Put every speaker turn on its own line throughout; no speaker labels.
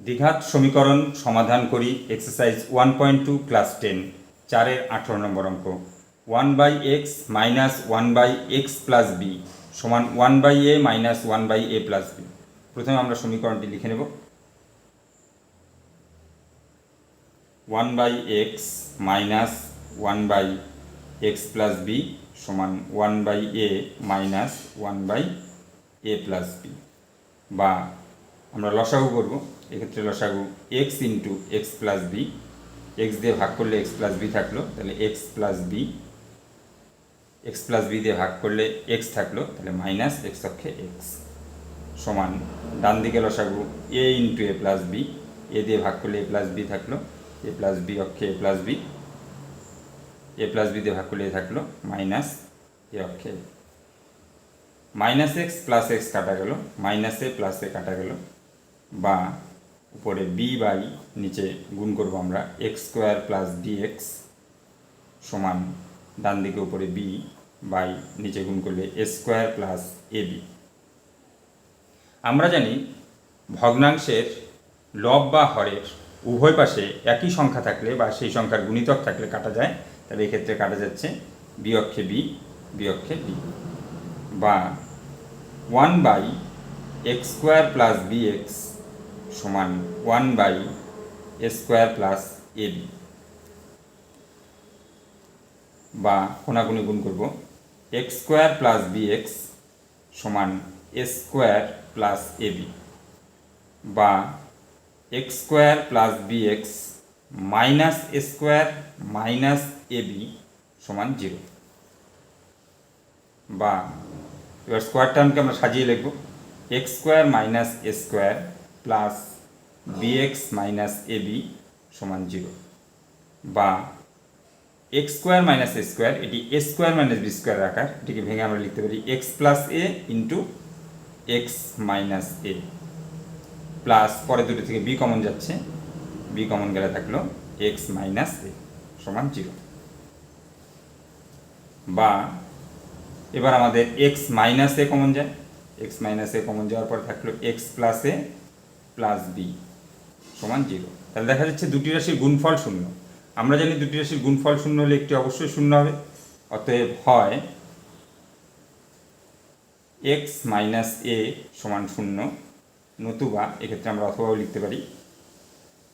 দ্বিঘাত সমীকরণ সমাধান করি exercise one point two class ten চারের আঠেরো নম্বর অঙ্ক। One by x minus one by x plus b সমান one by a minus one by a plus b প্রথমে আমরা সমীকরণটি লিখে নেব। One by x minus one by x plus b সমান one by a minus one by a plus b বা আমরা লসাগু করব। এক্ষেত্রে লসাগু x into x plus b x দিয়ে ভাগ করলে এক্স প্লাস বি থাকল, তাহলে x plus b x plus b দিয়ে ভাগ করলে এক্স থাকল, তাহলে মাইনাস এক্স অক্ষে এক্স সমান। ডান দিকে লসাগু a into a plus b a দিয়ে ভাগ করলে এ প্লাস বি থাকল এ প্লাস বি অক্ষে a plus b a plus b দিয়ে ভাগ করলে এ থাকল মাইনাস এ অক্ষে মাইনাস এক্স প্লাস এক্স কাটা গেল মাইনাস এ প্লাস এ কাটা গেল, বা উপরে বি বাই নিচে গুণ করব আমরা x square plus d x সমান ডান দিকে উপরে বি বাই নিচে গুণ করলে a square plus a b আমরা জানি ভগ্নাংশের লব বা হরের উভয় পাশে একই সংখ্যা থাকলে বা সেই সংখ্যার গুণিতক থাকলে কাটা যায়, তাহলে এক্ষেত্রে কাটা যাচ্ছে বি অক্ষে বি বি অক্ষে বি বা one by x square plus b x সমান one by a square plus a b বা কোনাগুনি গুণ করব। X square plus b x সমান a square plus a b বা x square plus b x minus a square minus a b সমান zero. বা এবার স্কোয়ার টার্মকে আমরা সাজিয়ে লিখব। X square minus a square plus b x minus a b সমান জিরো বা x square minus a square, এটি a square minus b square আকার, এটিকে ভেঙে আমরা লিখতে পারি x plus a into x minus a plus পরে দুটো থেকে বি কমন যাচ্ছে বি কমন গেলে থাকল এক্স মাইনাস এ সমান জিরো বা এবার আমাদের এক্স মাইনাস এ কমন যায় এক্স মাইনাস এ কমন যাওয়ার পরে থাকল x plus a plus b সমান জিরো। তাহলে দেখা যাচ্ছে দুটি রাশির গুণফল শূন্য। আমরা জানি দুটি রাশির গুণফল শূন্য হলে একটি অবশ্যই শূন্য হবে। অতএব হয় এক্স মাইনাস এ সমান শূন্য। নতুবা এক্ষেত্রে আমরা অথবাও লিখতে পারি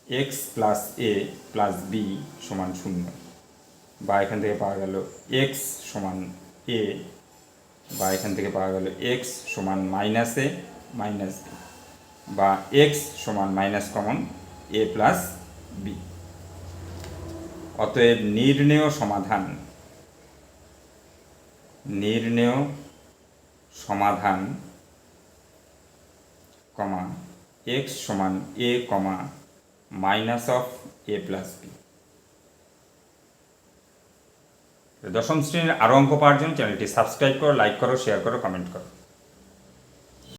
x plus a plus b সমান শূন্য। বা এখান থেকে পাওয়া গেল এক্স সমান এ বা এখান থেকে পাওয়া গেল এক্স সমান মাইনাস এ মাইনাস বি বা এক্স সমান minus common a plus b অতএব নির্ণেয় সমাধান নির্ণেয় সমাধান কমা এক্স সমান a comma minus of a plus b দশম শ্রেণির আরও অঙ্ক পাওয়ার জন্য চ্যানেলটি সাবস্ক্রাইব করো লাইক করো শেয়ার করো কমেন্ট করো।